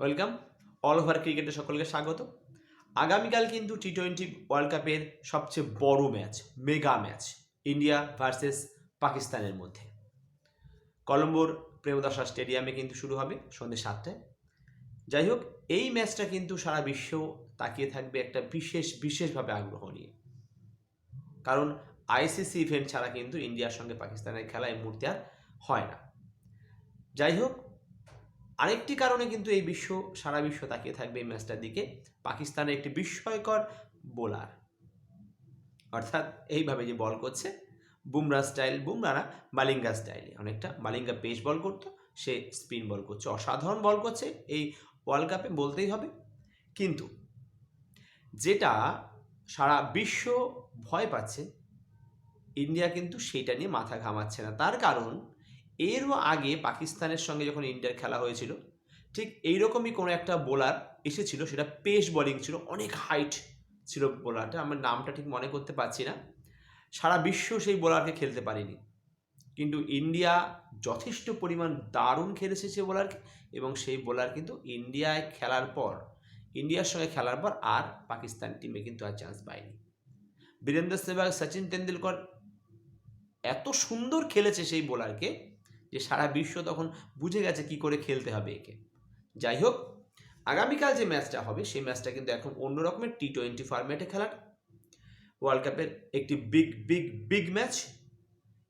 Welcome. All over ক্রিকেটে সকলকে স্বাগত। আগামীকাল কিন্তু টি টোয়েন্টি ওয়ার্ল্ড কাপের সবচেয়ে বড় match, mega match, India versus পাকিস্তানের মধ্যে। কলম্বোর প্রেমদাসা স্টেডিয়ামে কিন্তু শুরু হবে সন্ধ্যে সাতটায়। যাই হোক, এই ম্যাচটা কিন্তু সারা বিশ্ব তাকিয়ে থাকবে একটা বিশেষ, বিশেষভাবে আগ্রহ নিয়ে। কারণ আইসিসি ইভেন্ট ছাড়া কিন্তু ইন্ডিয়ার সঙ্গে পাকিস্তানের খেলা এই মুহূর্তে আর হয় না। যাই হোক আরেকটি কারণে কিন্তু এই বিশ্ব, সারা বিশ্ব তাকিয়ে থাকবে এই ম্যাচটার দিকে। পাকিস্তানের একটি বিস্ময়কর বোলার। অর্থাৎ এইভাবে যে বল করছে, বুমরা স্টাইল বুমরা না মালিঙ্গা স্টাইলে। অনেকটা মালিঙ্গা পেস বল করতো, সে স্পিন বল করছে। অসাধারণ বল করছে, এই ওয়ার্ল্ড কাপে বলতেই হবে। কিন্তু যেটা সারা বিশ্ব ভয় পাচ্ছে, ইন্ডিয়া কিন্তু সেটা নিয়ে মাথা ঘামাচ্ছে না। তার কারণ এরও আগে পাকিস্তানের সঙ্গে যখন ইন্ডিয়ার খেলা হয়েছিল, ঠিক এইরকমই কোনো একটা বোলার এসেছিল, সেটা পেস বোলিং ছিল, অনেক হাইট ছিল বোলারটা আমার নামটা ঠিক মনে করতে পারছি না। সারা বিশ্ব সেই বোলারকে খেলতে পারেনি। কিন্তু ইন্ডিয়া যথেষ্ট পরিমাণ দারুণ খেলেছে সে বোলারকে এবং সেই বোলার কিন্তু ইন্ডিয়ায় খেলার পর, ইন্ডিয়ার সঙ্গে খেলার পর আর পাকিস্তান টিমে কিন্তু আর চান্স পায়নি। বীরেন্দ্র সেহবাগ, সচিন তেন্ডুলকর এত সুন্দর খেলেছে সেই বোলারকে যে সারা বিশ্ব তখন বুঝে গেছে কি করে খেলতে হবে একে। যাই হোক, আগামীকাল যে ম্যাচটা হবে, সেই ম্যাচটা কিন্তু এখন অন্য রকমের টি টোয়েন্টি ফরম্যাটে খেলার। ওয়ার্ল্ড কাপের একটি বিগ বিগ বিগ ম্যাচ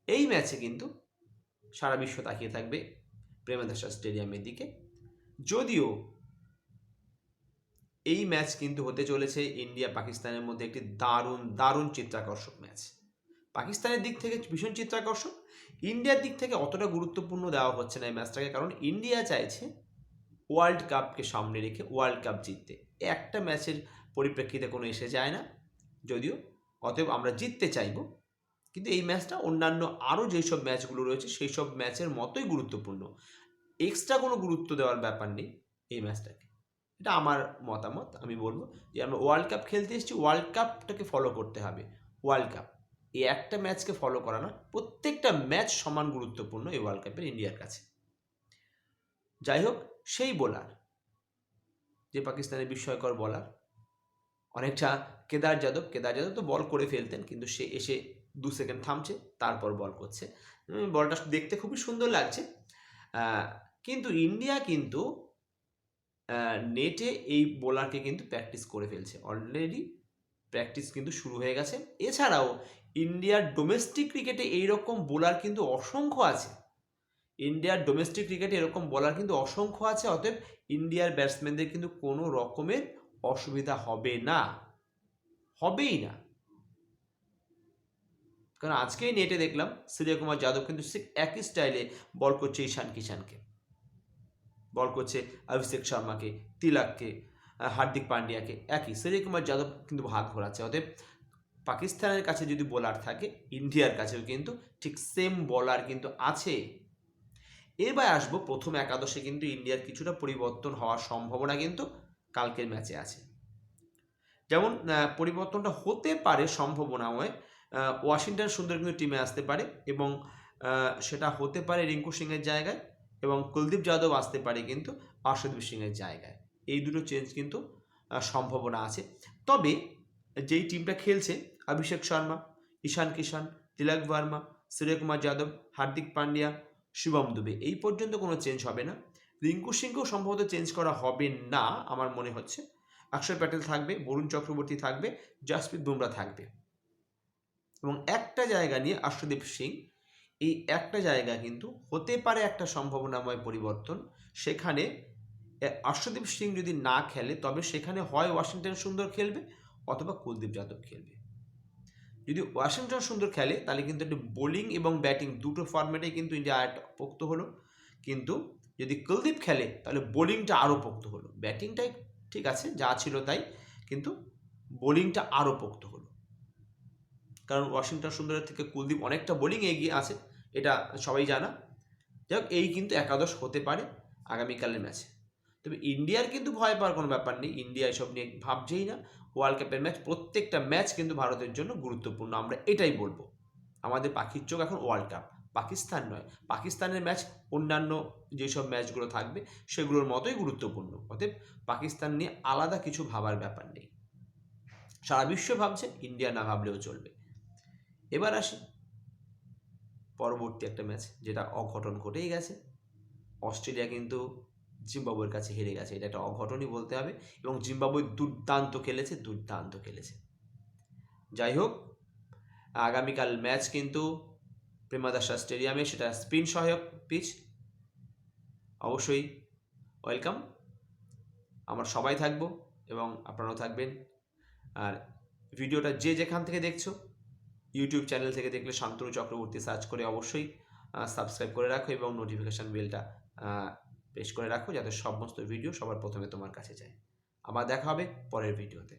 এই ম্যাচে কিন্তু সারা বিশ্ব তাকিয়ে থাকবে প্রেমদাসা স্টেডিয়ামের দিকে। যদিও এই ম্যাচ কিন্তু হতে চলেছে ইন্ডিয়া পাকিস্তানের মধ্যে একটি দারুণ দারুণ চিত্রাকর্ষক ম্যাচ পাকিস্তানের দিক থেকে ভীষণ চিত্রাকর্ষক। ইন্ডিয়ার দিক থেকে অতটা গুরুত্বপূর্ণ দেওয়া হচ্ছে না এই ম্যাচটাকে, কারণ ইন্ডিয়া চাইছে ওয়ার্ল্ড কাপকে সামনে রেখে ওয়ার্ল্ড কাপ জিততে। একটা ম্যাচের পরিপ্রেক্ষিতে কোনো এসে যায় না, যদিও, অতএব আমরা জিততে চাইব। কিন্তু এই ম্যাচটা অন্যান্য আরও যেসব ম্যাচগুলো রয়েছে সেই সব ম্যাচের মতোই গুরুত্বপূর্ণ। এক্সট্রা কোনো গুরুত্ব দেওয়ার ব্যাপার নেই এই ম্যাচটাকে। এটা আমার মতামত, আমি বলব যে আমরা ওয়ার্ল্ড কাপ খেলতে এসেছি, ওয়ার্ল্ড কাপটাকে ফলো করতে হবে, ওয়ার্ল্ড কাপ। এই একটা ম্যাচকে ফলো করা না প্রত্যেকটা ম্যাচ সমান গুরুত্বপূর্ণ এই ওয়ার্ল্ড কাপের ইন্ডিয়ার কাছে। যাই হোক, সেই বোলার যে পাকিস্তানের বিস্ময়কর বলার অনেকটা কেদার যাদব কেদার যাদব তো বল করে ফেলতেন, কিন্তু সে এসে দু সেকেন্ড থামছে, তারপর বল করছে। বলটা দেখতে খুবই সুন্দর লাগছে। কিন্তু ইন্ডিয়া কিন্তু নেটে এই বোলারকে কিন্তু প্র্যাকটিস করে ফেলছে। অলরেডি প্র্যাকটিস কিন্তু শুরু হয়ে গেছে। এছাড়াও ইন্ডিয়ার ডোমেস্টিক ক্রিকেটে এইরকম বোলার কিন্তু অসংখ্য আছে। ইন্ডিয়ার ডোমেস্টিক ক্রিকেটে এরকম বোলার কিন্তু অসংখ্য আছে, অতএব ইন্ডিয়ার ব্যাটসম্যানদের কিন্তু কোনো রকমের অসুবিধা হবে না। হবেই না। কারণ আজকেই নেটে দেখলাম সূর্য কুমার যাদব কিন্তু একই স্টাইলে বল করছে ঈশান কিষানকে। বল করছে অভিষেক শর্মাকে, তিলককে হার্দিক পান্ডিয়াকে, একই। সূর্য কুমার যাদব কিন্তু হাত ঘোরাচ্ছে, অতএব পাকিস্তানের কাছে যদি বোলার থাকে ইন্ডিয়ার কাছেও কিন্তু ঠিক সেম বোলার কিন্তু আছে। এবার আসব প্রথম একাদশে কিন্তু ইন্ডিয়ার কিছুটা পরিবর্তন হওয়ার সম্ভাবনা কিন্তু কালকের ম্যাচে আছে। যেমন পরিবর্তনটা হতে পারে সম্ভাবনাময় আহ, ওয়াশিংটন সুন্দর কিন্তু টিমে আসতে পারে এবং সেটা হতে পারে রিঙ্কু সিংয়ের জায়গায় এবং কুলদীপ যাদব আসতে পারে কিন্তু অর্ষদীপ সিংয়ের জায়গায়। এই দুটো চেঞ্জ কিন্তু সম্ভাবনা আছে। তবে যেই টিমটা খেলছে অভিষেক শর্মা ঈশান কিষান তিলক ভার্মা সূর্যকুমার যাদব হার্দিক পান্ডিয়া শুভম দুবে। এই পর্যন্ত কোনো চেঞ্জ হবে না। রিঙ্কু সিংকেও সম্ভবত চেঞ্জ করা হবে না আমার মনে হচ্ছে। অক্ষয় প্যাটেল থাকবে বরুণ চক্রবর্তী থাকবে জাসপ্রীত বুমরা থাকবে। এবং একটা জায়গা নিয়ে অর্ষদীপ সিং এই একটা জায়গা কিন্তু হতে পারে একটা সম্ভাবনাময় পরিবর্তন। সেখানে এ, সিং যদি না খেলে তবে সেখানে হয় ওয়াশিংটন সুন্দর খেলবে অথবা কুলদীপ যাদব খেলবে। যদি ওয়াশিংটন সুন্দর খেলে, তাহলে কিন্তু একটু বোলিং এবং ব্যাটিং দুটো ফর্ম্যাটেই কিন্তু ইন্ডিয়া আরেকটা পোক্ত হলো। কিন্তু যদি কুলদীপ খেলে, তাহলে বোলিংটা আরও পোক্ত হলো। ব্যাটিংটাই ঠিক আছে, যা ছিল তাই, কিন্তু বোলিংটা আরও পোক্ত হলো। কারণ ওয়াশিংটন সুন্দরের থেকে কুলদীপ অনেকটা বোলিং এগিয়ে আছে, এটা সবাই জানা। যাই হোক, এই কিন্তু একাদশ হতে পারে আগামীকালের ম্যাচে। তবে ইন্ডিয়ার কিন্তু ভয় পাওয়ার কোনো ব্যাপার নেই। ইন্ডিয়া এসব নিয়ে ভাবছেই না। ওয়ার্ল্ড কাপের ম্যাচ প্রত্যেকটা ম্যাচ কিন্তু ভারতের জন্য গুরুত্বপূর্ণ। আমরা এটাই বলব। আমাদের পাখির চোখ এখন ওয়ার্ল্ড কাপ পাকিস্তান নয়। পাকিস্তানের ম্যাচ অন্যান্য যেসব ম্যাচগুলো থাকবে, সেগুলোর মতোই গুরুত্বপূর্ণ। অতএব পাকিস্তান নিয়ে আলাদা কিছু ভাবার ব্যাপার নেই। সারা বিশ্ব ভাবছে ইন্ডিয়া না ভাবলেও চলবে। এবার আসি। পরবর্তী একটা ম্যাচ যেটা অঘটন ঘটেই গেছে। অস্ট্রেলিয়া কিন্তু জিম্বাবুয়ের কাছে হেরে গেছে। এটা একটা অঘটনই বলতে হবে এবং জিম্বাবুয়ে দুর্দান্ত খেলেছে দুর্দান্ত খেলেছে। যাই হোক, আগামীকাল ম্যাচ কিন্তু প্রেমাদাসা স্টেডিয়ামে, সেটা স্পিন সহায়ক পিচ। অবশ্যই ওয়েলকাম। আমরা সবাই থাকব এবং আপনারাও থাকবেন। আর ভিডিওটা যে যেখান থেকে দেখছ, ইউটিউব চ্যানেল থেকে দেখলে শান্তনু চক্রবর্তী সার্চ করে অবশ্যই সাবস্ক্রাইব করে রাখো এবং নোটিফিকেশান বেলটা প্রেস করে রাখো যাতে সমস্ত ভিডিও সবার প্রথমে তোমার কাছে যায়। আবার দেখা হবে পরের ভিডিওতে